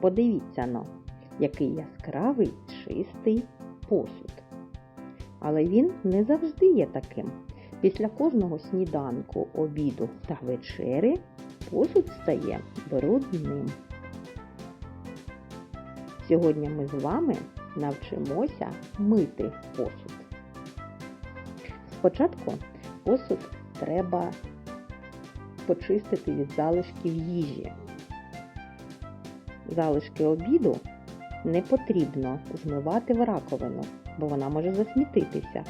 Подивіться но, який яскравий чистий посуд. Але він не завжди є таким. Після кожного сніданку, обіду та вечері посуд стає брудним. Сьогодні ми з вами навчимося мити посуд. Спочатку посуд треба почистити від залишків їжі. Залишки обіду не потрібно змивати в раковину, бо вона може засмітитися.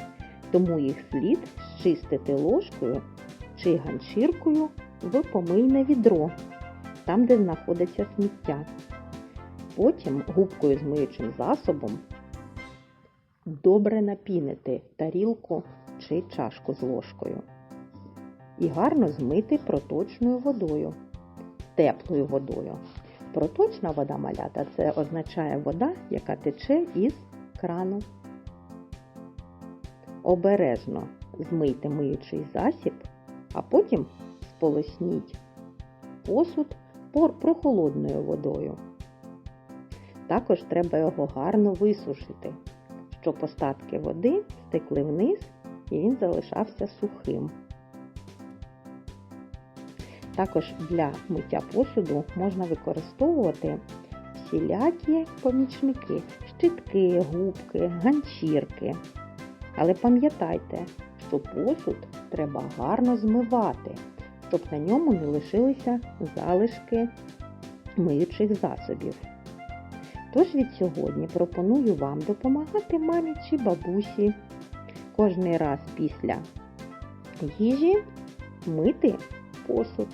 Тому їх слід зчистити ложкою чи ганчіркою в помийне відро, там, де знаходиться сміття. Потім губкою з миючим засобом добре напінити тарілку чи чашку з ложкою. І гарно змити проточною водою, теплою водою. Проточна вода малята це означає вода, яка тече із крану. Обережно змийте миючий засіб, а потім сполосніть посуд прохолодною водою. Також треба його гарно висушити, щоб остатки води стекли вниз і він залишався сухим. Також для миття посуду можна використовувати всілякі помічники, щитки, губки, ганчірки. Але пам'ятайте, що посуд треба гарно змивати, щоб на ньому не лишилися залишки миючих засобів. Тож від сьогодні пропоную вам допомагати мамі чи бабусі кожний раз після їжі мити посуд.